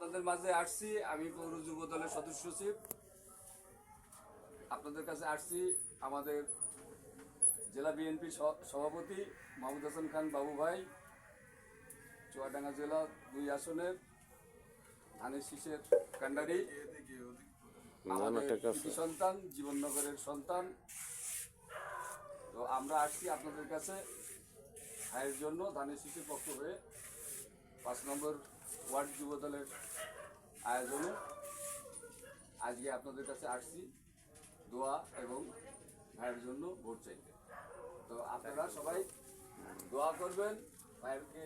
আপনাদের মাঝে আসছি আমি পৌর যুব দলের সদস্য সচিব। আপনাদের কাছে আসছি আমাদের জেলা বিএনপি সভাপতি মাহমুদ হাসান খান বাবু ভাই। চুয়াডাঙ্গা জেলা দুই আসনের ধানের শীষের কান্ডারি। আমাদের সন্তান জীবননগরের সন্তান। তো আমরা আসছি আপনাদের কাছে ভাইয়ের জন্য ধানের শীষের পক্ষ হয়ে। পাঁচ নম্বর ওয়ার্ড যুব দলের আয়োজনে আজকে আপনাদের কাছে আসছি দোয়া এবং ভাইয়ের জন্য ভোট চাইতে। তো আপনারা সবাই দোয়া করবেন ভাইয়েরকে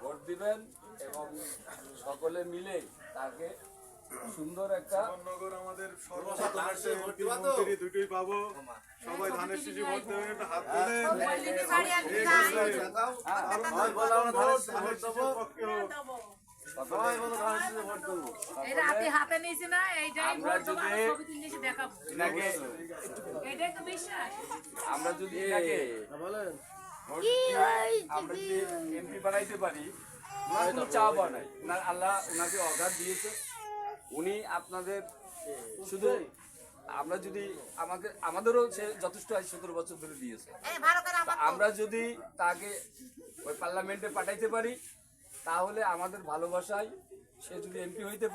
ভোট দিবেন এবং সকলে মিলে তাকে সুন্দর একটা নগর আমাদের সর্বসাধারণ দুটোই পাবো সবাই ধানের শিশু একটু হাত আমরা যদি- তুলে আমরা আমরা এমপি বানাইতে পারি চা বানাই আল্লাহ ওনাকে অর্ডার দিয়েছে উনি আপনাদের শুধু আমরা যদি আমাদের আমাদেরও সে যথেষ্ট আজ সতেরো বছর ধরে দিয়েছে। আমরা যদি তাকে ওই পার্লামেন্টে পাঠাইতে পারি তাহলে আমাদের ভালোবাসায় সে যদি এমপি হইতে পারে